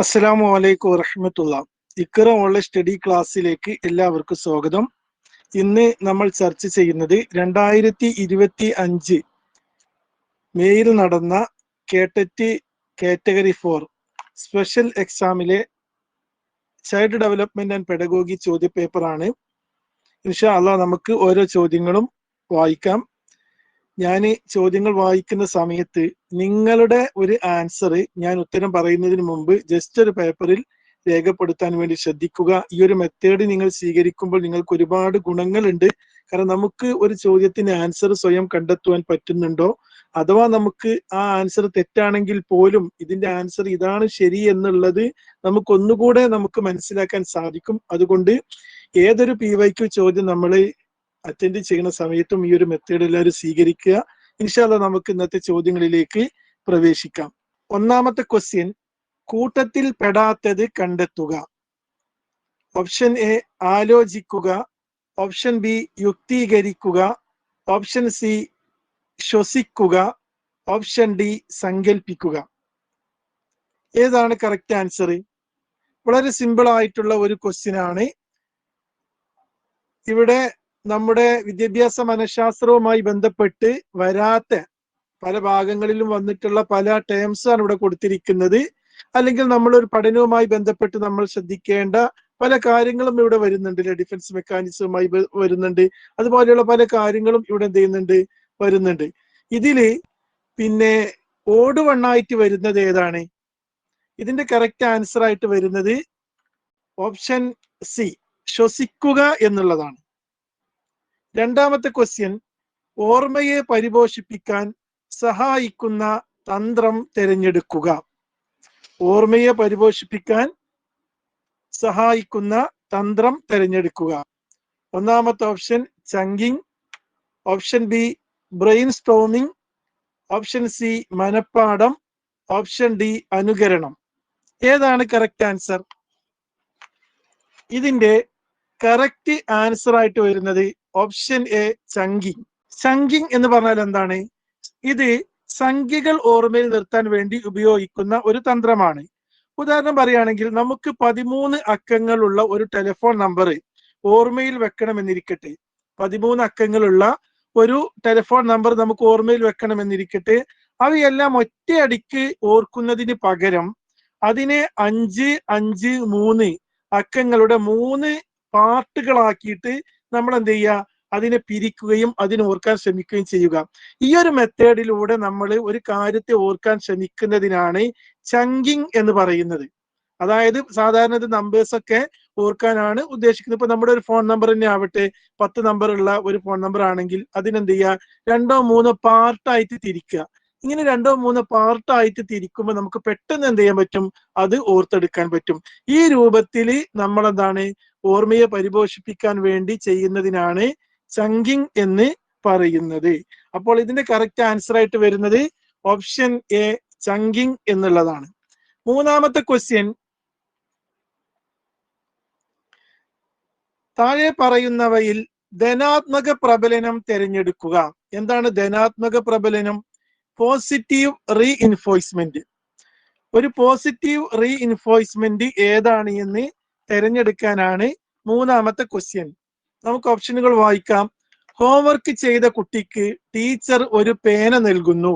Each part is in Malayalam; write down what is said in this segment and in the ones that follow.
അസ്സലാമു അലൈക്കും വറഹമത്തുള്ള. ഇക്കറ ഓൺലൈൻ സ്റ്റഡി ക്ലാസ്സിലേക്ക് എല്ലാവർക്കും സ്വാഗതം. ഇന്ന് നമ്മൾ ചർച്ച ചെയ്യുന്നത് രണ്ടായിരത്തി ഇരുപത്തി അഞ്ച് മെയ്യിൽ നടന്ന കേട്ടറ്റ് കാറ്റഗറി ഫോർ സ്പെഷ്യൽ എക്സാമിലെ ചൈൽഡ് ഡെവലപ്മെന്റ് ആൻഡ് പെഡഗോഗി ചോദ്യ പേപ്പറാണ് ഇൻഷാ അള്ളാ നമുക്ക് ഓരോ ചോദ്യങ്ങളും വായിക്കാം. ഞാൻ ചോദ്യങ്ങൾ വായിക്കുന്ന സമയത്ത് നിങ്ങളുടെ ഒരു ആൻസർ ഞാൻ ഉത്തരം പറയുന്നതിന് മുമ്പ് ജസ്റ്റ് ഒരു പേപ്പറിൽ രേഖപ്പെടുത്താൻ വേണ്ടി ശ്രദ്ധിക്കുക. ഈ ഒരു മെത്തേഡ് നിങ്ങൾ സ്വീകരിക്കുമ്പോൾ നിങ്ങൾക്ക് ഒരുപാട് ഗുണങ്ങളുണ്ട്. കാരണം നമുക്ക് ഒരു ചോദ്യത്തിന് ആൻസർ സ്വയം കണ്ടെത്തുവാൻ പറ്റുന്നുണ്ടോ? അഥവാ നമുക്ക് ആ ആൻസർ തെറ്റാണെങ്കിൽ പോലും ഇതിന്റെ ആൻസർ ഇതാണ് ശരി എന്നുള്ളത് നമുക്ക് ഒന്നുകൂടെ നമുക്ക് മനസ്സിലാക്കാൻ സാധിക്കും. അതുകൊണ്ട് ഏതൊരു പി വൈക്യു ചോദ്യം നമ്മൾ അറ്റൻഡ് ചെയ്യുന്ന സമയത്തും ഈ ഒരു മെത്തേഡ് എല്ലാവരും സ്വീകരിക്കുക. ഇൻഷാല്ല നമുക്ക് ഇന്നത്തെ ചോദ്യങ്ങളിലേക്ക് പ്രവേശിക്കാം. ഒന്നാമത്തെ ക്വസ്റ്റ്യൻ കൂട്ടത്തിൽ പെടാത്തത് കണ്ടെത്തുക. ഓപ്ഷൻ എ ആലോചിക്കുക. ഓപ്ഷൻ ബി യുക്തീകരിക്കുക. ഓപ്ഷൻ സി ശ്വസിക്കുക. ഓപ്ഷൻ ഡി സങ്കല്പിക്കുക ഏതാണ് കറക്റ്റ് ആൻസർ വളരെ സിമ്പിൾ ആയിട്ടുള്ള ഒരു ക്വസ്റ്റ്യൻ ആണ്. ഇവിടെ നമ്മുടെ വിദ്യാഭ്യാസ മനഃശാസ്ത്രവുമായി ബന്ധപ്പെട്ട് വരാത്ത പല ഭാഗങ്ങളിലും വന്നിട്ടുള്ള പല ടേംസ് ആണ് ഇവിടെ കൊടുത്തിരിക്കുന്നത്. അല്ലെങ്കിൽ നമ്മൾ ഒരു പഠനവുമായി ബന്ധപ്പെട്ട് നമ്മൾ ശ്രദ്ധിക്കേണ്ട പല കാര്യങ്ങളും ഇവിടെ വരുന്നുണ്ട്. ഡിഫൻസ് മെക്കാനിസവുമായി വരുന്നുണ്ട്. അതുപോലെയുള്ള പല കാര്യങ്ങളും ഇവിടെ എന്ത് ചെയ്യുന്നുണ്ട്? വരുന്നുണ്ട്. ഇതിൽ പിന്നെ ഓട് വണ്ണായിട്ട് വരുന്നത് ഏതാണ്? ഇതിന്റെ കറക്റ്റ് ആൻസർ ആയിട്ട് വരുന്നത് ഓപ്ഷൻ സി ശ്വസിക്കുക എന്നുള്ളതാണ്. രണ്ടാമത്തെ ക്വസ്റ്റ്യൻ ഓർമ്മയെ പരിപോഷിപ്പിക്കാൻ സഹായിക്കുന്ന തന്ത്രം തിരഞ്ഞെടുക്കുക. ഓർമ്മയെ പരിപോഷിപ്പിക്കാൻ സഹായിക്കുന്ന തന്ത്രം തിരഞ്ഞെടുക്കുക. ഒന്നാമത്തെ option chunking option B brainstorming option C മനപ്പാടം. Option D അനുകരണം. ഏതാണ് കറക്റ്റ് ആൻസർ ഇതിന്റെ കറക്റ്റ് ആൻസർ ആയിട്ട് വരുന്നത് ഓപ്ഷൻ എ ചങ്കിങ് ചങ്കിങ് എന്ന് പറഞ്ഞാൽ എന്താണ്? ഇത് സംഖ്യകൾ ഓർമ്മയിൽ നിർത്താൻ വേണ്ടി ഉപയോഗിക്കുന്ന ഒരു തന്ത്രമാണ്. ഉദാഹരണം പറയുകയാണെങ്കിൽ നമുക്ക് പതിമൂന്ന് അക്കങ്ങളുള്ള ഒരു ടെലിഫോൺ നമ്പർ ഓർമ്മയിൽ വെക്കണമെന്നിരിക്കട്ടെ. പതിമൂന്ന് അക്കങ്ങളുള്ള ഒരു ടെലിഫോൺ നമ്പർ നമുക്ക് ഓർമ്മയിൽ വെക്കണമെന്നിരിക്കട്ടെ. അവയെല്ലാം ഒറ്റയടിക്ക് ഓർക്കുന്നതിന് പകരം അതിനെ അഞ്ച് അഞ്ച് മൂന്ന് അക്കങ്ങളുടെ മൂന്ന് പാർട്ടുകളാക്കിയിട്ട് നമ്മൾ എന്ത് ചെയ്യുക അതിനെ പിരിക്കുകയും അതിനെ ഓർക്കാൻ ശ്രമിക്കുകയും ചെയ്യുക. ഈ ഒരു മെത്തേഡിലൂടെ നമ്മൾ ഒരു കാര്യത്തെ ഓർക്കാൻ ശ്രമിക്കുന്നതിനാണ് ചങ്കിങ് എന്ന് പറയുന്നത്. അതായത് സാധാരണ ഇത് നമ്പേഴ്സ് ഒക്കെ ഓർക്കാനാണ് ഉദ്ദേശിക്കുന്നത്. ഇപ്പൊ നമ്മുടെ ഒരു ഫോൺ നമ്പർ തന്നെ ആവട്ടെ. പത്ത് ഉള്ള ഒരു ഫോൺ നമ്പർ ആണെങ്കിൽ അതിനെന്ത് ചെയ്യുക രണ്ടോ മൂന്നോ പാർട്ടായിട്ട് തിരിക്കുക. ഇങ്ങനെ രണ്ടോ മൂന്നോ പാർട്ടായിട്ട് തിരിക്കുമ്പോൾ നമുക്ക് പെട്ടെന്ന് എന്ത് ചെയ്യാൻ പറ്റും? അത് ഓർത്തെടുക്കാൻ പറ്റും. ഈ രൂപത്തിൽ നമ്മൾ എന്താണ് ഓർമ്മയെ പരിപോഷിപ്പിക്കാൻ വേണ്ടി ചെയ്യുന്നതിനാണ് ചങ്കിങ് എന്ന് പറയുന്നത്. അപ്പോൾ ഇതിന്റെ കറക്റ്റ് ആൻസർ ആയിട്ട് വരുന്നത് ഓപ്ഷൻ എ ചങ്കിങ് എന്നുള്ളതാണ്. മൂന്നാമത്തെ ക്വസ്റ്റ്യൻ താഴെ പറയുന്നവയിൽ ധനാത്മക പ്രബലനം തിരഞ്ഞെടുക്കുക. എന്താണ് ധനാത്മക പ്രബലനം? പോസിറ്റീവ് റീ ഇൻഫോഴ്സ്മെന്റ് ഒരു പോസിറ്റീവ് റീ ഇൻഫോഴ്സ്മെന്റ് ഏതാണ് എന്ന് തിരഞ്ഞെടുക്കാനാണ് മൂന്നാമത്തെ ക്വസ്റ്റ്യൻ നമുക്ക് ഓപ്ഷനുകൾ വായിക്കാം. ഹോംവർക്ക് ചെയ്ത കുട്ടിക്ക് ടീച്ചർ ഒരു പേന നൽകുന്നു.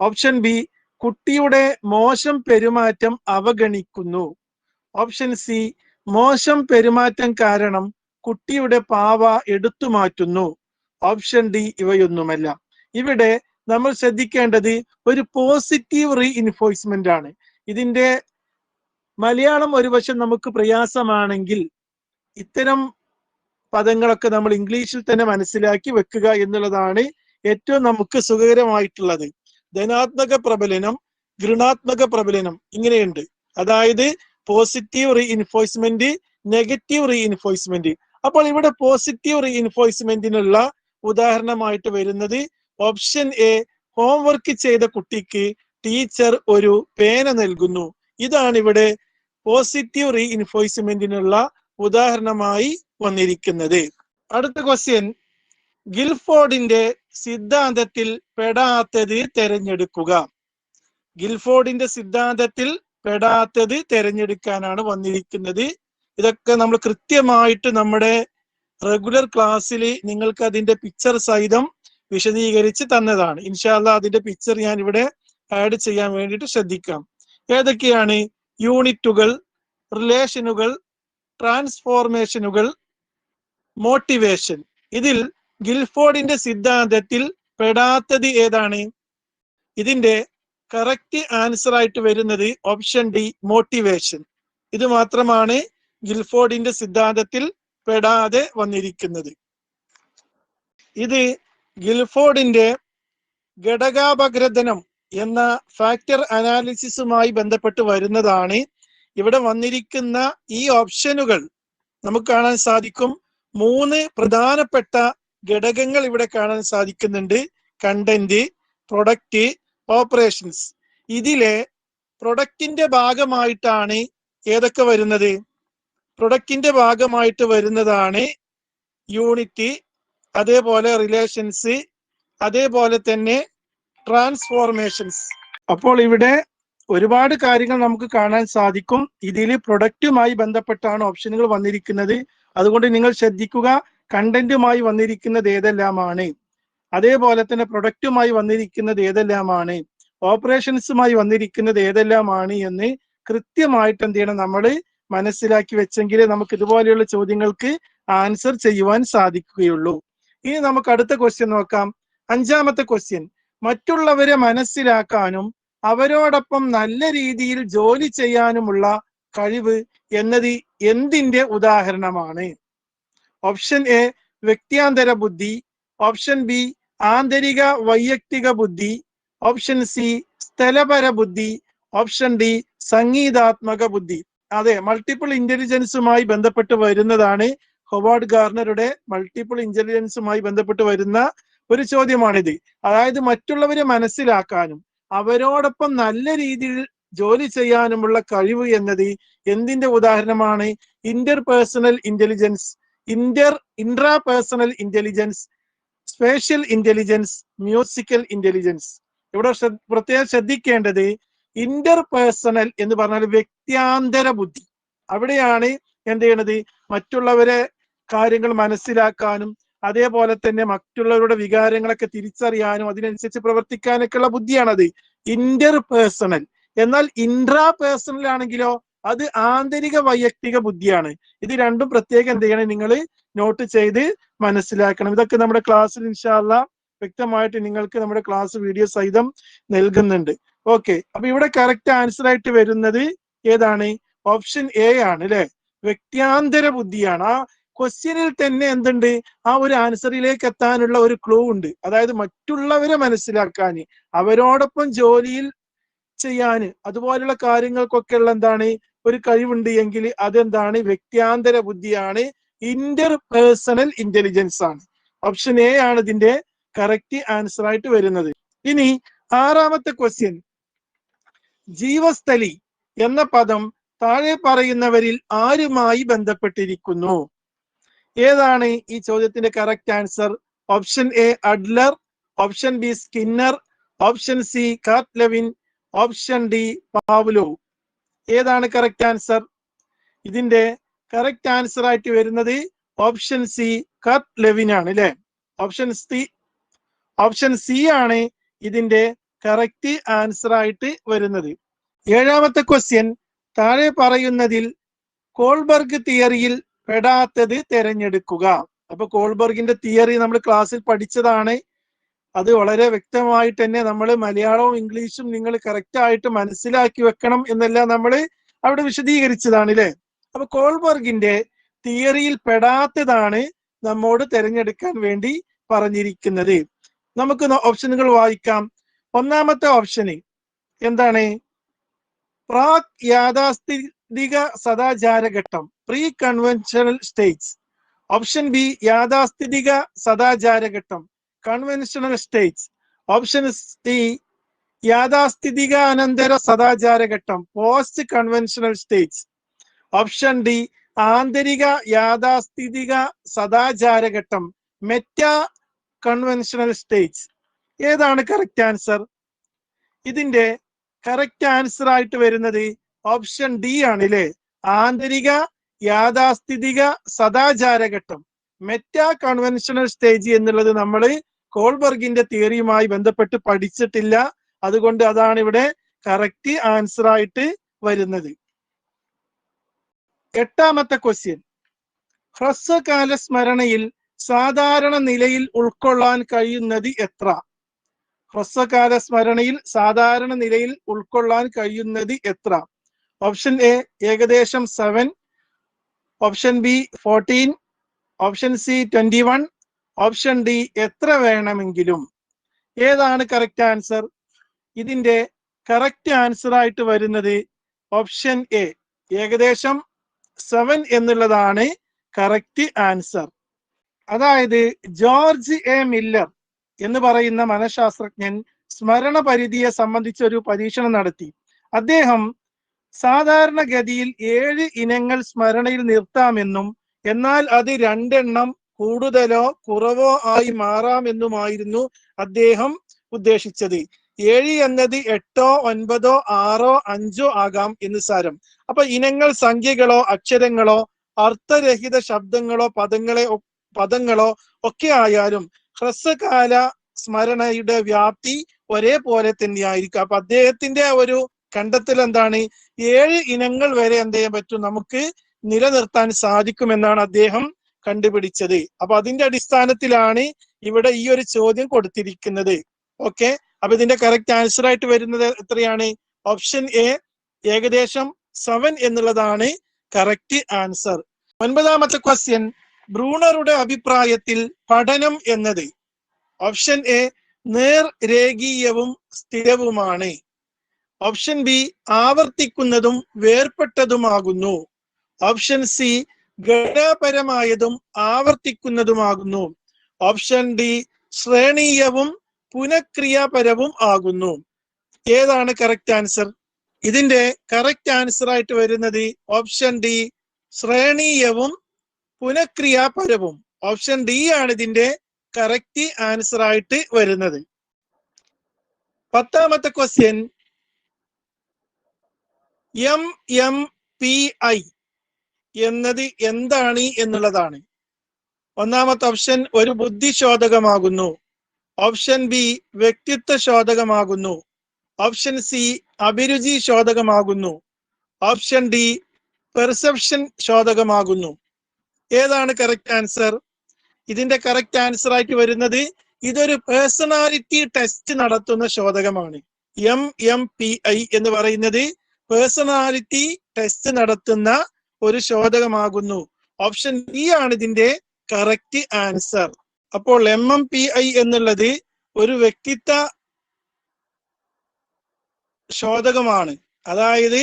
ഓപ്ഷൻ ബി കുട്ടിയുടെ മോശം പെരുമാറ്റം അവഗണിക്കുന്നു. ഓപ്ഷൻ സി മോശം പെരുമാറ്റം കാരണം കുട്ടിയുടെ പാവ എടുത്തു മാറ്റുന്നു ഓപ്ഷൻ ഡി ഇവയൊന്നുമല്ല. ഇവിടെ നമ്മൾ ശ്രദ്ധിക്കേണ്ടത് ഒരു പോസിറ്റീവ് റീ ഇൻഫോഴ്സ്മെന്റ് ആണ്. ഇതിന്റെ മലയാളം ഒരു വശം നമുക്ക് പ്രയാസമാണെങ്കിൽ ഇത്തരം പദങ്ങളൊക്കെ നമ്മൾ ഇംഗ്ലീഷിൽ തന്നെ മനസ്സിലാക്കി വെക്കുക എന്നുള്ളതാണ് ഏറ്റവും നമുക്ക് സുഖകരമായിട്ടുള്ളത്. ധനാത്മക പ്രബലനം ഗൃണാത്മക പ്രബലനം ഇങ്ങനെയുണ്ട്. അതായത് positive reinforcement negative reinforcement അപ്പോൾ ഇവിടെ പോസിറ്റീവ് റീ ഇൻഫോഴ്സ്മെന്റിനുള്ള ഉദാഹരണമായിട്ട് വരുന്നത് ഓപ്ഷൻ എ ഹോംവർക്ക് ചെയ്ത കുട്ടിക്ക് ടീച്ചർ ഒരു പേന നൽകുന്നു. ഇതാണ് ഇവിടെ പോസിറ്റീവ് റീ ഇൻഫോഴ്സ്മെന്റിനുള്ള ഉദാഹരണമായി വന്നിരിക്കുന്നത്. അടുത്ത ക്വസ്റ്റ്യൻ ഗിൽഫോർഡിന്റെ സിദ്ധാന്തത്തിൽ പെടാത്തത് തിരഞ്ഞെടുക്കുക. ഗിൽഫോർഡിന്റെ സിദ്ധാന്തത്തിൽ പെടാത്തത് തിരഞ്ഞെടുക്കാനാണ് വന്നിരിക്കുന്നത്. ഇതൊക്കെ നമ്മൾ കൃത്യമായിട്ട് നമ്മുടെ റെഗുലർ ക്ലാസ്സിൽ നിങ്ങൾക്ക് അതിന്റെ പിക്ചർ സഹിതം വിശദീകരിച്ച് തന്നതാണ്. ഇൻഷാല്ല അതിന്റെ പിക്ചർ ഞാൻ ഇവിടെ ആഡ് ചെയ്യാൻ വേണ്ടിയിട്ട് ശ്രദ്ധിക്കാം. ഏതൊക്കെയാണ് യൂണിറ്റുകൾ റിലേഷനുകൾ ട്രാൻസ്ഫോർമേഷനുകൾ മോട്ടിവേഷൻ? ഇതിൽ ഗിൽഫോർഡിന്റെ സിദ്ധാന്തത്തിൽ പെടാത്തത് ഏതാണ്? ഇതിന്റെ കറക്റ്റ് ആൻസർ ആയിട്ട് വരുന്നത് ഓപ്ഷൻ ഡി മോട്ടിവേഷൻ ഇത് മാത്രമാണ് ഗിൽഫോർഡിന്റെ സിദ്ധാന്തത്തിൽ പെടാതെ വന്നിരിക്കുന്നത്. ഇത് ഗിൽഫോർഡിന്റെ ഘടകാപഗ്രഥനം എന്ന ഫാക്ടർ അനാലിസിസുമായി ബന്ധപ്പെട്ട് വരുന്നതാണ് ഇവിടെ വന്നിരിക്കുന്ന ഈ ഓപ്ഷനുകൾ നമുക്ക് കാണാൻ സാധിക്കും. മൂന്ന് പ്രധാനപ്പെട്ട ഘടകങ്ങൾ ഇവിടെ കാണാൻ സാധിക്കുന്നുണ്ട്. കണ്ടന്റ് പ്രൊഡക്റ്റ് ഓപ്പറേഷൻസ് ഇതിലെ പ്രൊഡക്റ്റിന്റെ ഭാഗമായിട്ടാണ് ഏതൊക്കെ വരുന്നത്? പ്രൊഡക്റ്റിന്റെ ഭാഗമായിട്ട് വരുന്നതാണ് യൂണിറ്റ് അതേപോലെ റിലേഷൻസ് അതേപോലെ തന്നെ ട്രാൻസ്ഫോർമേഷൻസ് അപ്പോൾ ഇവിടെ ഒരുപാട് കാര്യങ്ങൾ നമുക്ക് കാണാൻ സാധിക്കും. ഇതിൽ പ്രൊഡക്റ്റുമായി ബന്ധപ്പെട്ടാണ് ഓപ്ഷനുകൾ വന്നിരിക്കുന്നത്. അതുകൊണ്ട് നിങ്ങൾ ശ്രദ്ധിക്കുക കണ്ടന്റുമായി വന്നിരിക്കുന്നത് ഏതെല്ലാമാണ്? അതേപോലെ തന്നെ പ്രൊഡക്റ്റുമായി വന്നിരിക്കുന്നത് ഏതെല്ലാമാണ്? ഓപ്പറേഷൻസുമായി വന്നിരിക്കുന്നത് ഏതെല്ലാമാണ് എന്ന് കൃത്യമായിട്ട് എന്ത് ചെയ്യണം നമ്മൾ മനസ്സിലാക്കി വെച്ചെങ്കിലേ നമുക്ക് ഇതുപോലെയുള്ള ചോദ്യങ്ങൾക്ക് ആൻസർ ചെയ്യുവാൻ സാധിക്കുകയുള്ളൂ. ഇനി നമുക്ക് അടുത്ത ക്വസ്റ്റ്യൻ നോക്കാം. അഞ്ചാമത്തെ ക്വസ്റ്റ്യൻ മറ്റുള്ളവരെ മനസ്സിലാക്കാനും അവരോടൊപ്പം നല്ല രീതിയിൽ ജോലി ചെയ്യാനുമുള്ള കഴിവ് എന്നത് എന്തിന്റെ ഉദാഹരണമാണ്? ഓപ്ഷൻ എ വ്യക്തിയാന്തര ബുദ്ധി. ഓപ്ഷൻ ബി ആന്തരിക വൈയക്തിക ബുദ്ധി. ഓപ്ഷൻ സി സ്ഥലപര ബുദ്ധി. ഓപ്ഷൻ ഡി സംഗീതാത്മക ബുദ്ധി. അതെ മൾട്ടിപ്പിൾ ഇന്റലിജൻസുമായി ബന്ധപ്പെട്ട് വരുന്നതാണ് ഹൊവാർഡ് ഗാർണറുടെ മൾട്ടിപ്പിൾ ഇന്റലിജൻസുമായി ബന്ധപ്പെട്ട് വരുന്ന ഒരു ചോദ്യമാണിത്. അതായത് മറ്റുള്ളവരെ മനസ്സിലാക്കാനും അവരോടൊപ്പം നല്ല രീതിയിൽ ജോലി ചെയ്യാനുമുള്ള കഴിവ് എന്നത് എന്തിന്റെ ഉദാഹരണമാണ്? Interpersonal intelligence inter intrapersonal intelligence spatial intelligence musical intelligence ഇവിടെ പ്രത്യേകം ശ്രദ്ധിക്കേണ്ടത് ഇന്റർ പേഴ്സണൽ എന്ന് പറഞ്ഞാൽ വ്യക്തിയാന്തര ബുദ്ധി. അവിടെയാണ് എന്ത് ചെയ്യണത്? മറ്റുള്ളവരെ കാര്യങ്ങൾ മനസ്സിലാക്കാനും അതേപോലെ തന്നെ മറ്റുള്ളവരുടെ വികാരങ്ങളൊക്കെ തിരിച്ചറിയാനും അതിനനുസരിച്ച് പ്രവർത്തിക്കാനൊക്കെ ഉള്ള ബുദ്ധിയാണത്. ഇന്റർ പേഴ്സണൽ എന്നാൽ ഇൻട്രാ പേഴ്സണൽ ആണെങ്കിലോ അത് ആന്തരിക വൈയക്തിക ബുദ്ധിയാണ്. ഇത് രണ്ടും പ്രത്യേകം എന്ത് ചെയ്യണം? നിങ്ങൾ നോട്ട് ചെയ്ത് മനസ്സിലാക്കണം. ഇതൊക്കെ നമ്മുടെ ക്ലാസ്സിൽ ഇൻഷാല്ല വ്യക്തമായിട്ട് നിങ്ങൾക്ക് നമ്മുടെ ക്ലാസ് വീഡിയോ സഹിതം നൽകുന്നുണ്ട്. ഓക്കെ അപ്പൊ ഇവിടെ കറക്റ്റ് ആൻസർ ആയിട്ട് വരുന്നത് ഏതാണ്? ഓപ്ഷൻ എ ആണ് അല്ലെ വ്യക്തിയാന്തര ബുദ്ധിയാണ്. ആ ക്വസ്റ്റ്യനിൽ തന്നെ എന്തുണ്ട്? ആ ഒരു ആൻസറിലേക്ക് എത്താനുള്ള ഒരു ക്ലൂ ഉണ്ട്. അതായത് മറ്റുള്ളവരെ മനസ്സിലാക്കാൻ അവരോടൊപ്പം ജോലിയിൽ ചെയ്യാന് അതുപോലുള്ള കാര്യങ്ങൾക്കൊക്കെ ഉള്ള എന്താണ്? ഒരു കഴിവുണ്ട് എങ്കിൽ അതെന്താണ്? വ്യക്തിയാന്തര ബുദ്ധിയാണ്. ഇന്റർ പേഴ്സണൽ ഇന്റലിജൻസ് ആണ്. ഓപ്ഷൻ എ ആണ് ഇതിന്റെ കറക്റ്റ് ആൻസർ ആയിട്ട് വരുന്നത്. ഇനി ആറാമത്തെ ക്വസ്റ്റ്യൻ ജീവസ്ഥലി എന്ന പദം താഴെ പറയുന്നവരിൽ ആരുമായി ബന്ധപ്പെട്ടിരിക്കുന്നു? ഏതാണ് ഈ ചോദ്യത്തിന്റെ correct answer option A Adler option B Skinner option C Cattell option D Pavlov ഏതാണ് കറക്റ്റ് ആൻസർ ഇതിന്റെ കറക്റ്റ് ആൻസർ ആയിട്ട് വരുന്നത് ഓപ്ഷൻ സി കത്ത് ലെവിൻ ആണ് അല്ലെ? ഓപ്ഷൻ സി ഓപ്ഷൻ സി ആണ് ഇതിന്റെ കറക്റ്റ് ആൻസർ ആയിട്ട് വരുന്നത്. ഏഴാമത്തെ ക്വസ്റ്റ്യൻ താഴെ പറയുന്നതിൽ കോൾബർഗ് തിയറിയിൽ പെടാത്തത് തിരഞ്ഞെടുക്കുക. അപ്പൊ കോൾബർഗിന്റെ തിയറി നമ്മൾ ക്ലാസ്സിൽ പഠിച്ചതാണ്. അത് വളരെ വ്യക്തമായിട്ട് തന്നെ നമ്മൾ മലയാളവും ഇംഗ്ലീഷും നിങ്ങൾ കറക്റ്റ് ആയിട്ട് മനസ്സിലാക്കി വെക്കണം എന്നെല്ലാം നമ്മൾ അവിടെ വിശദീകരിച്ചതാണ് അല്ലെ? അപ്പൊ കോൾബർഗിന്റെ തിയറിയിൽ പെടാത്തതാണ് നമ്മോട് തിരഞ്ഞെടുക്കാൻ വേണ്ടി പറഞ്ഞിരിക്കുന്നത്. നമുക്ക് ഓപ്ഷനുകൾ വായിക്കാം. ഒന്നാമത്തെ ഓപ്ഷന് എന്താണ്? പ്രാക് യാഥാസ്ഥിതിക സദാചാരഘട്ടം pre conventional states option B യാഥാസ്ഥിതിക സദാചാരഘട്ടം കൺവെൻഷണൽ സ്റ്റേറ്റ്സ് ഓപ്ഷൻ സി യാഥാസ്ഥിതിക അനന്തര സദാചാരഘട്ടം post conventional states option D ആന്തരിക യാഥാസ്ഥിതിക സദാചാരഘട്ടം മെറ്റാ കൺവെൻഷണൽ സ്റ്റേറ്റ്സ് ഏതാണ് കറക്റ്റ് ആൻസർ ഇതിന്റെ കറക്റ്റ് ആൻസർ ആയിട്ട് വരുന്നത് ഓപ്ഷൻ ഡി ആണ് അല്ലേ ആന്തരിക യാഥാസ്ഥിതിക സദാചാരഘട്ടം. മെറ്റാ കൺവെൻഷണൽ സ്റ്റേജ് എന്നുള്ളത് നമ്മൾ കോൾബർഗിന്റെ തിയറിയുമായി ബന്ധപ്പെട്ട് പഠിച്ചിട്ടില്ല. അതുകൊണ്ട് അതാണ് ഇവിടെ കറക്റ്റ് ആൻസർ ആയിട്ട് വരുന്നത്. എട്ടാമത്തെ ക്വസ്റ്റ്യൻ ഹ്രസ്വകാല സ്മരണയിൽ സാധാരണ നിലയിൽ ഉൾക്കൊള്ളാൻ കഴിയുന്നത് എത്ര? ഹ്രസ്വകാല സ്മരണയിൽ സാധാരണ നിലയിൽ ഉൾക്കൊള്ളാൻ കഴിയുന്നത് എത്ര? ഓപ്ഷൻ എ ഏകദേശം seven option B fourteen option C twenty one option D എത്ര വേണമെങ്കിലും. ഏതാണ് കറക്റ്റ് ആൻസർ ഇതിന്റെ കറക്റ്റ് ആൻസർ ആയിട്ട് വരുന്നത് ഓപ്ഷൻ എ ഏകദേശം സെവൻ എന്നുള്ളതാണ് കറക്റ്റ് ആൻസർ അതായത് ജോർജ് എ മില്ലർ എന്ന് പറയുന്ന മനഃശാസ്ത്രജ്ഞൻ സ്മരണ പരിധിയെ സംബന്ധിച്ച് ഒരു പരീക്ഷണം നടത്തി. അദ്ദേഹം സാധാരണഗതിയിൽ ഏഴ് ഇനങ്ങൾ സ്മരണയിൽ നിർത്താമെന്നും എന്നാൽ അത് രണ്ടെണ്ണം കൂടുതലോ കുറവോ ആയി മാറാമെന്നുമായിരുന്നു അദ്ദേഹം ഉദ്ദേശിച്ചത്. ഏഴ് എന്നത് എട്ടോ ഒൻപതോ ആറോ അഞ്ചോ ആകാം എന്ന് സാരം. അപ്പൊ ഇനങ്ങൾ സംഖ്യകളോ അക്ഷരങ്ങളോ അർത്ഥരഹിത ശബ്ദങ്ങളോ പദങ്ങളെ പദങ്ങളോ ഒക്കെ ആയാലും ഹ്രസ്വകാല സ്മരണയുടെ വ്യാപ്തി ഒരേപോലെ തന്നെയായിരിക്കും. അപ്പൊ അദ്ദേഹത്തിന്റെ ഒരു കണ്ടെത്തൽ എന്താണ് ഏഴ് ഇനങ്ങൾ വരെ എന്ത് ചെയ്യാൻ പറ്റും? നമുക്ക് നിലനിർത്താൻ സാധിക്കുമെന്നാണ് അദ്ദേഹം കണ്ടുപിടിച്ചത്. അപ്പൊ അതിന്റെ അടിസ്ഥാനത്തിലാണ് ഇവിടെ ഈ ഒരു ചോദ്യം കൊടുത്തിരിക്കുന്നത്. ഓക്കെ? അപ്പൊ ഇതിന്റെ കറക്റ്റ് ആൻസർ ആയിട്ട് വരുന്നത് എത്രയാണ്? ഓപ്ഷൻ എ ഏകദേശം സെവൻ എന്നുള്ളതാണ് കറക്റ്റ് ആൻസർ ഒൻപതാമത്തെ ക്വസ്റ്റ്യൻ ബ്രൂണറുടെ അഭിപ്രായത്തിൽ പഠനം എന്നത്. ഓപ്ഷൻ എ നേർ രേഖീയവും സ്ഥിരവുമാണ്. ഓപ്ഷൻ ബി ആവർത്തിക്കുന്നതും വേർപെട്ടതുമാകുന്നു ഓപ്ഷൻ സി ഘടനാപരമായതും ആവർത്തിക്കുന്നതുമാകുന്നു. ഓപ്ഷൻ ഡി ശ്രേണീയവും പുനഃക്രിയാപരവും ആകുന്നു. ഏതാണ് കറക്റ്റ് ആൻസർ ഇതിന്റെ കറക്റ്റ് ആൻസർ ആയിട്ട് വരുന്നത് ഓപ്ഷൻ ഡി ശ്രേണീയവും പുനഃക്രിയാപരവും. ഓപ്ഷൻ ഡി ആണ് ഇതിന്റെ കറക്റ്റ് ആൻസർ ആയിട്ട് വരുന്നത്. പത്താമത്തെ question M M P I എന്നത് എന്താണ് എന്നുള്ളതാണ്. ഒന്നാമത്തെ ഓപ്ഷൻ ഒരു ബുദ്ധിശോധകമാകുന്നു. ഓപ്ഷൻ ബി വ്യക്തിത്വ ശോധകമാകുന്നു. ഓപ്ഷൻ സി അഭിരുചി ശോധകമാകുന്നു. ഓപ്ഷൻ ഡി പെർസെപ്ഷൻ ശോധകമാകുന്നു. ഏതാണ് കറക്റ്റ് ആൻസർ ഇതിന്റെ കറക്റ്റ് ആൻസർ ആയിട്ട് വരുന്നത് ഇതൊരു പേഴ്സണാലിറ്റി ടെസ്റ്റ് നടത്തുന്ന ശോധകമാണ്. എം എം പി ഐ എന്ന് പറയുന്നത് പേഴ്സണാലിറ്റി ടെസ്റ്റ് നടത്തുന്ന ഒരു ശോധകമാകുന്നു. ഓപ്ഷൻ ബി ആണ് ഇതിന്റെ കറക്റ്റ് ആൻസർ. അപ്പോൾ എം എം പി ഐ എന്നുള്ളത് ഒരു വ്യക്തിത്വ ശോധകമാണ്. അതായത്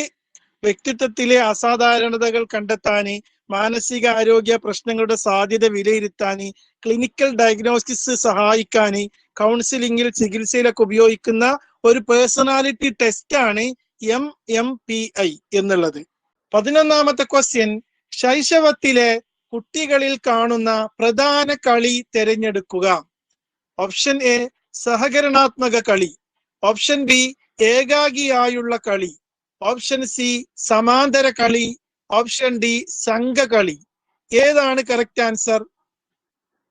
വ്യക്തിത്വത്തിലെ അസാധാരണതകൾ കണ്ടെത്താന് മാനസിക ആരോഗ്യ പ്രശ്നങ്ങളുടെ സാധ്യത വിലയിരുത്താന് ക്ലിനിക്കൽ ഡയഗ്നോസിസ് സഹായിക്കാന് കൗൺസിലിംഗിൽ ചികിത്സയിലൊക്കെ ഉപയോഗിക്കുന്ന ഒരു പേഴ്സണാലിറ്റി ടെസ്റ്റ് ആണ് എം എം പി ഐ എന്നുള്ളത്. പതിനൊന്നാമത്തെ ക്വസ്റ്റ്യൻ ശൈശവത്തിലെ കുട്ടികളിൽ കാണുന്ന പ്രധാന കളി തിരഞ്ഞെടുക്കുക. ഓപ്ഷൻ എ സഹകരണാത്മക കളി. ഓപ്ഷൻ ബി ഏകാഗിയായുള്ള കളി. ഓപ്ഷൻ സി സമാന്തര കളി. ഓപ്ഷൻ ഡി സംഘകളി ഏതാണ് കറക്റ്റ് ആൻസർ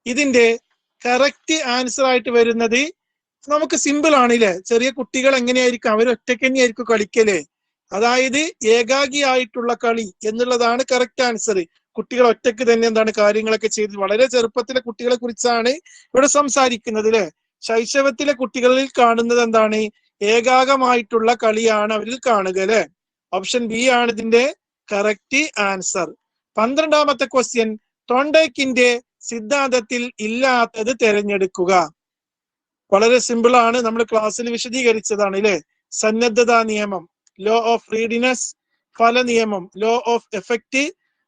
ഇതിന്റെ കറക്റ്റ് ആൻസർ ആയിട്ട് വരുന്നത് നമുക്ക് സിമ്പിൾ ആണല്ലേ? ചെറിയ കുട്ടികൾ എങ്ങനെയായിരിക്കും? അവർ ഒറ്റയ്ക്ക് തന്നെയായിരിക്കും കളിക്കൽ. അതായത് ഏകാഗിയായിട്ടുള്ള കളി എന്നുള്ളതാണ് കറക്റ്റ് ആൻസർ കുട്ടികൾ ഒറ്റയ്ക്ക് തന്നെ എന്താണ് കാര്യങ്ങളൊക്കെ ചെയ്ത് വളരെ ചെറുപ്പത്തിലെ കുട്ടികളെ കുറിച്ചാണ് ഇവിടെ സംസാരിക്കുന്നത് അല്ലെ ശൈശവത്തിലെ കുട്ടികളിൽ കാണുന്നത് എന്താണ്? ഏകാഗമായിട്ടുള്ള കളിയാണ് അവരിൽ കാണുക അല്ലെ ഓപ്ഷൻ ബി ആണ് ഇതിന്റെ കറക്റ്റ് ആൻസർ പന്ത്രണ്ടാമത്തെ ക്വസ്റ്റ്യൻ ടോണ്ടേക്കിന്റെ സിദ്ധാന്തത്തിൽ ഇല്ലാത്തത് തിരഞ്ഞെടുക്കുക. വളരെ സിമ്പിൾ ആണ്. നമ്മൾ ക്ലാസ്സിൽ വിശദീകരിച്ചതാണ് അല്ലെ സന്നദ്ധതാ നിയമം ലോ ഓഫ് റീഡിനെസ് ഫല നിയമം ലോ ഓഫ് എഫക്റ്റ്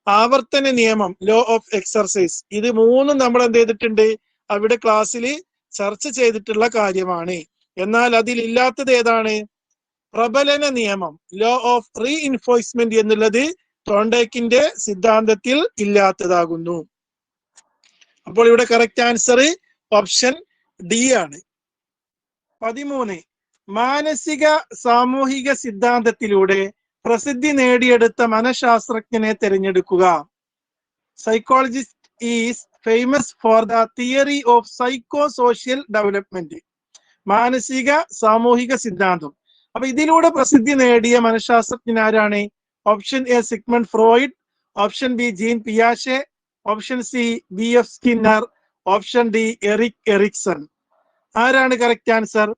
ആവർത്തന നിയമം ലോ ഓഫ് എക്സർസൈസ് ഇത് മൂന്നും നമ്മൾ എന്ത് ചെയ്തിട്ടുണ്ട്? അവിടെ ക്ലാസ്സിൽ ചർച്ച ചെയ്തിട്ടുള്ള കാര്യമാണ്. എന്നാൽ അതിൽ ഇല്ലാത്തത് ഏതാണ്? പ്രബലന നിയമം ലോ ഓഫ് റീ ഇൻഫോഴ്സ്മെന്റ് എന്നുള്ളത് ടോണ്ടേക്കിന്റെ സിദ്ധാന്തത്തിൽ ഇല്ലാത്തതാകുന്നു. അപ്പോൾ ഇവിടെ കറക്റ്റ് ആൻസർ ഓപ്ഷൻ ഡി ആണ്. പതിമൂന്ന്. മാനസിക സാമൂഹിക സിദ്ധാന്തത്തിലൂടെ പ്രസിദ്ധി നേടിയെടുത്ത മനഃശാസ്ത്രജ്ഞനെ തിരഞ്ഞെടുക്കുക. Psychologist is famous for the theory of psychosocial development മാനസിക സാമൂഹിക സിദ്ധാന്തം. അപ്പൊ ഇതിലൂടെ പ്രസിദ്ധി നേടിയ മനഃശാസ്ത്രജ്ഞൻ ആരാണ്? Option A Sigmund Freud option B Jean പിയാഷെ option C B F Skinner option D Erik Erikson ആരാണ് കറക്റ്റ് ആൻസർ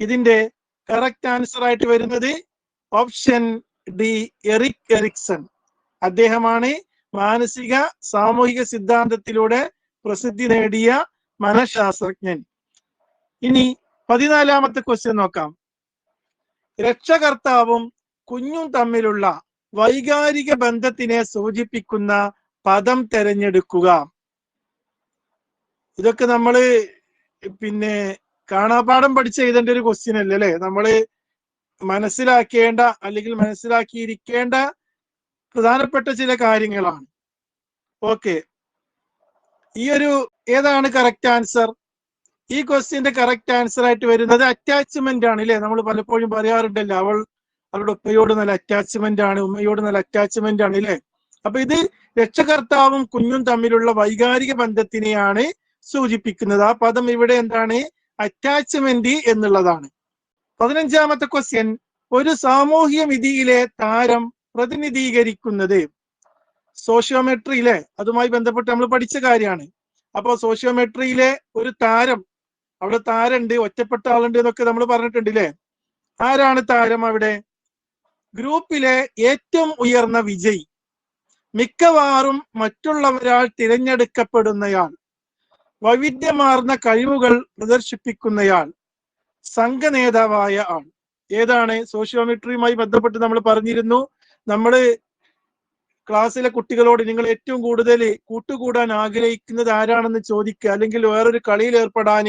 ഇതിന്റെ കറക്റ്റ് ആൻസർ ആയിട്ട് വരുന്നത് ഓപ്ഷൻ ഡി എറിക് എറിക്സൺ. അദ്ദേഹമാണ് മാനസിക സാമൂഹിക സിദ്ധാന്തത്തിലൂടെ പ്രസിദ്ധി നേടിയ മനഃശാസ്ത്രജ്ഞൻ. ഇനി പതിനാലാമത്തെ ക്വസ്റ്റ്യൻ നോക്കാം. രക്ഷകർത്താവും കുഞ്ഞും തമ്മിലുള്ള വൈകാരിക ബന്ധത്തിനെ സൂചിപ്പിക്കുന്ന പദം തെരഞ്ഞെടുക്കുക. ഇതൊക്കെ നമ്മൾ പിന്നെ കാണാപാഠം പഠിച്ച് എഴുതേണ്ട ഒരു ക്വസ്റ്റ്യൻ അല്ലേ? അല്ലെ? നമ്മൾ മനസ്സിലാക്കേണ്ട അല്ലെങ്കിൽ മനസ്സിലാക്കിയിരിക്കേണ്ട പ്രധാനപ്പെട്ട ചില കാര്യങ്ങളാണ്. ഓക്കെ ഈ ഒരു ഏതാണ് കറക്റ്റ് ആൻസർ ഈ ക്വസ്റ്റ്യന്റെ കറക്റ്റ് ആൻസർ ആയിട്ട് വരുന്നത് അറ്റാച്ച്മെന്റ് ആണ് അല്ലേ? നമ്മൾ പലപ്പോഴും പറയാറുണ്ടല്ലോ അവൾ അവളുടെ ഉപ്പയോട് നല്ല അറ്റാച്ച്മെന്റ് ആണ് ഉമ്മയോട് നല്ല അറ്റാച്ച്മെന്റ് ആണ് അല്ലേ? അപ്പൊ ഇത് രക്ഷകർത്താവും കുഞ്ഞും തമ്മിലുള്ള വൈകാരിക ബന്ധത്തിനെയാണ് സൂചിപ്പിക്കുന്നത്. ആ പദം ഇവിടെ എന്താണ്? അറ്റാച്ച്മെന്റ് എന്നുള്ളതാണ്. പതിനഞ്ചാമത്തെ ക്വസ്റ്റ്യൻ ഒരു സാമൂഹ്യ വിധിയിലെ താരം പ്രതിനിധീകരിക്കുന്നത്. സോഷ്യോമെട്രിയിലെ അതുമായി ബന്ധപ്പെട്ട് നമ്മൾ പഠിച്ച കാര്യമാണ്. അപ്പോ സോഷ്യോമെട്രിയിലെ ഒരു താരം അവിടെ താരണ്ട് ഒറ്റപ്പെട്ട ആളുണ്ട് എന്നൊക്കെ നമ്മൾ പറഞ്ഞിട്ടുണ്ട് ഇല്ലേ ആരാണ് താരം അവിടെ? ഗ്രൂപ്പിലെ ഏറ്റവും ഉയർന്ന വിജയി. മിക്കവാറും മറ്റുള്ളവരാൾ തിരഞ്ഞെടുക്കപ്പെടുന്നയാൾ. വൈവിധ്യമാർന്ന കഴിവുകൾ പ്രദർശിപ്പിക്കുന്നയാൾ സംഘ നേതാവായ ആൾ. ഏതാണ്? സോഷ്യോമെട്രിയുമായി ബന്ധപ്പെട്ട് നമ്മൾ പറഞ്ഞിരുന്നു. നമ്മൾ ക്ലാസ്സിലെ കുട്ടികളോട് നിങ്ങൾ ഏറ്റവും കൂടുതൽ കൂട്ടുകൂടാൻ ആഗ്രഹിക്കുന്നത് ആരാണെന്ന് ചോദിക്കുക. അല്ലെങ്കിൽ വേറൊരു കളിയിൽ ഏർപ്പെടാൻ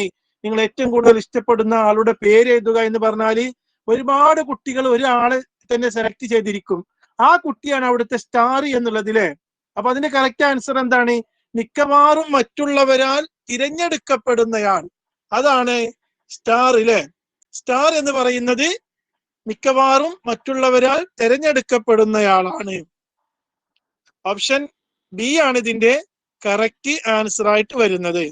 നിങ്ങൾ ഏറ്റവും കൂടുതൽ ഇഷ്ടപ്പെടുന്ന ആളുടെ പേര് എഴുതുക എന്ന് പറഞ്ഞാൽ ഒരുപാട് കുട്ടികൾ ഒരാളെ തന്നെ സെലക്ട് ചെയ്തിരിക്കും. ആ കുട്ടിയാണ് അവിടുത്തെ സ്റ്റാർ എന്നുള്ളതിലെ. അപ്പൊ അതിന്റെ കറക്റ്റ് ആൻസർ എന്താണ്? മിക്കവാറും മറ്റുള്ളവരാൽ തിരഞ്ഞെടുക്കപ്പെടുന്നയാൾ. അതാണ് സ്റ്റാർ ഇല്ലേ സ്റ്റാർ എന്ന് പറയുന്നത് മിക്കവാറും മറ്റുള്ളവരാൽ തിരഞ്ഞെടുക്കപ്പെടുന്നയാളാണ്. ഓപ്ഷൻ ബി ആണ് ഇതിന്റെ കറക്റ്റ് ആൻസർ ആയിട്ട് വരുന്നത്.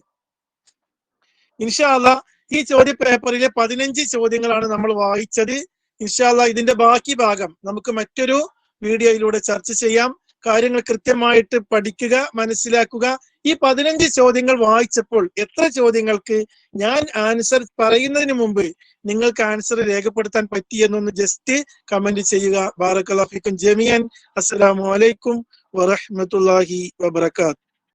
ഇൻഷാല്ല ഈ ചോദ്യ പേപ്പറിലെ പതിനഞ്ച് ചോദ്യങ്ങളാണ് നമ്മൾ വായിച്ചത്. ഇൻഷാല്ല ഇതിന്റെ ബാക്കി ഭാഗം നമുക്ക് മറ്റൊരു വീഡിയോയിലൂടെ ചർച്ച ചെയ്യാം. കാര്യങ്ങൾ കൃത്യമായിട്ട് പഠിക്കുക മനസ്സിലാക്കുക. ഈ പതിനഞ്ച് ചോദ്യങ്ങൾ വായിച്ചപ്പോൾ എത്ര ചോദ്യങ്ങൾക്ക് ഞാൻ ആൻസർ പറയുന്നതിന് മുമ്പ് നിങ്ങൾക്ക് ആൻസർ രേഖപ്പെടുത്താൻ പറ്റിയെന്നൊന്ന് ജസ്റ്റ് കമന്റ് ചെയ്യുക. ബാറക്കലാഫിക്കും ജമിയൻ അസ്സലാമു അലൈക്കും വറഹ്മത്തുള്ളാഹി വബറകാത്ത്